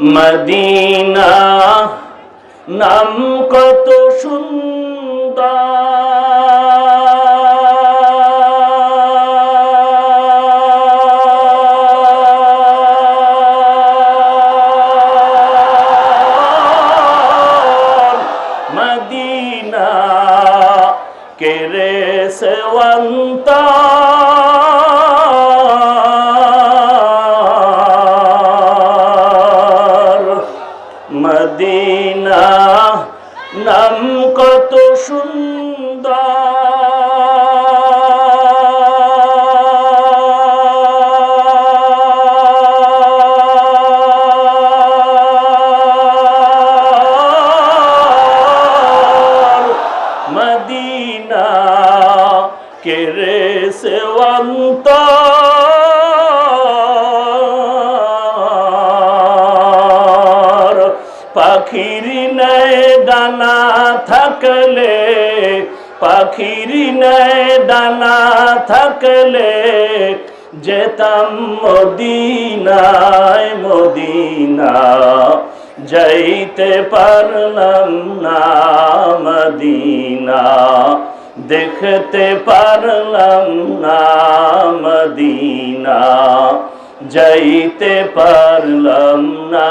Medina নাম কত সুন্দর। মদিনা কেরে সেওয়ন্তা? মদিনা কেরে সেওয়ন্ত? ডানা থাকলে, পাখির নেয় ডানা থাকলে, যেতাম মদিনায়, মদিনা যাইতে পারলাম না মদিনা, দেখতে পারলাম না মদিনা, যাইতে পারলাম না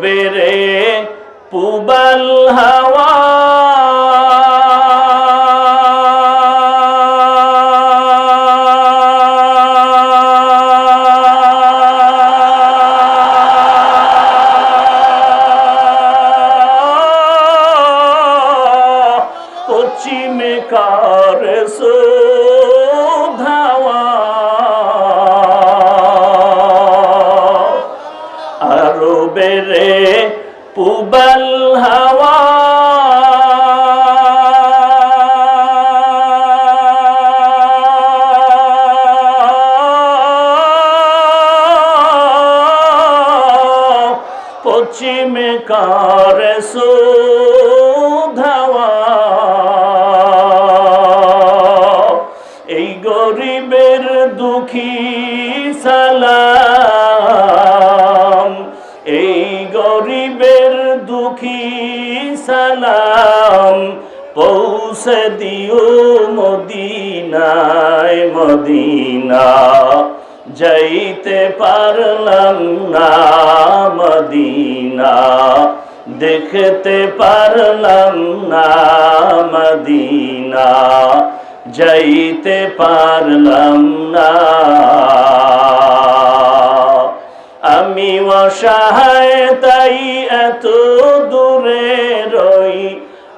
আরও বেড়ে পুবাল হাওয়া। পশ্চিমে কার ধাওয়া পেরে পুবল হাওয়া। পশ্চিমে কারে সুধাওয়া। এই গরিবের দুঃখী পৌঁছে দিও মদিনায় মদিনা। যাইতে পারলাম না মদিনা। দেখতে পারলাম না মদিনা। যাইতে পারলাম না। আমি অসহায়, তাই এত